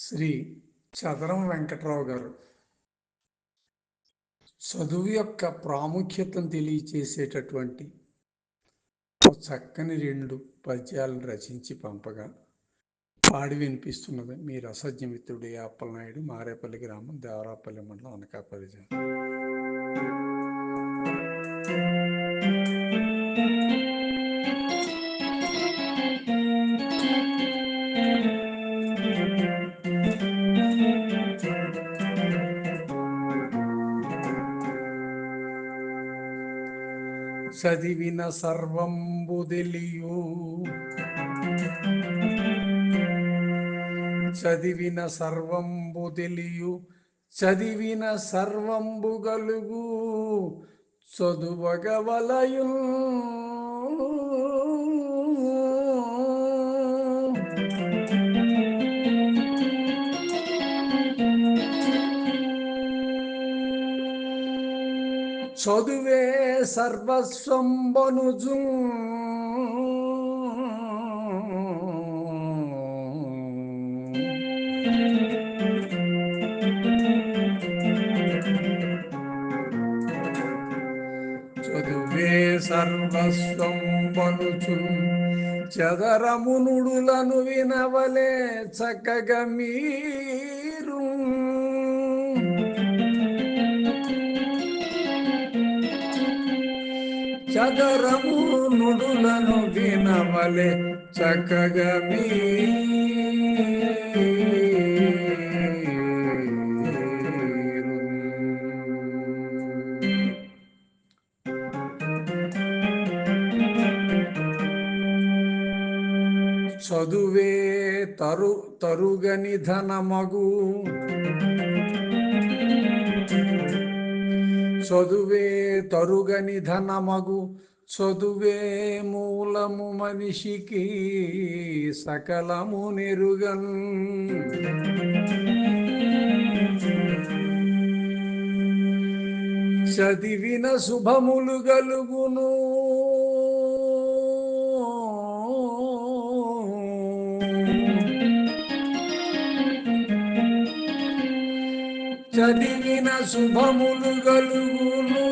శ్రీ చదరం వెంకట్రావు గారు. చదువు యొక్క ప్రాముఖ్యతను తెలియచేసేటటువంటి చక్కని రెండు పద్యాలను రచించి పంపగా పాడి వినిపిస్తున్నది. మీ రసజ్ఞమిత్రుడు అప్పలనాయుడు మారేపల్లి గ్రామం దేవరాపల్లి మండలం అనకాపల్లి జిల్లా. చదివిన సర్వంబు తెలియు. చదివిన సర్వంబు తెలియు. చదివిన సర్వంబు గలుగు. చదువగవలయు చదువే సర్వస్వంబనుజు చదువే సర్వస్వంబనుచు చదరమునుడులను వినవలే చక్కగా మీ చదరము నుడులను వినవలే చక్కగా మీరు చదువే తరు తరుగని ధనమగు చదువే తరుగని ధనమగు చదువే మూలము మనిషికి సకలము నెరుగన్. చదివిన శుభములు గలుగును చదివిన శుభములు గలుగును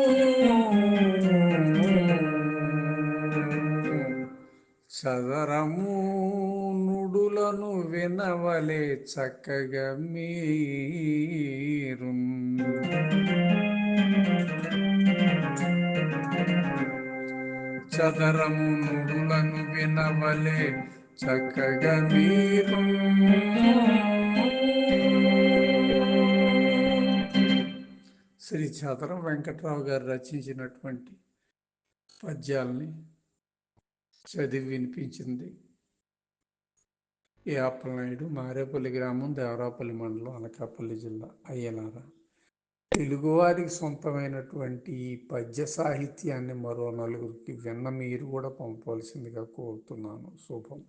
సదరము నుడులను వినవలే చక్కగా మీరు. చదరము నుడులను వినవలే చక్కగా మీరు. శ్రీ చదరం వెంకట్రావు గారు రచించినటువంటి పద్యాల్ని చదివి వినిపించింది. యాపలనాయుడు మారేపల్లి గ్రామం దేవరాపల్లి మండలం అనకాపల్లి జిల్లా అయ్యనార తెలుగువారికి సొంతమైనటువంటి ఈ పద్య సాహిత్యాన్ని మరో నలుగురికి విన్న మీరు కూడా పంపవలసిందిగా కోరుతున్నాను. శుభం.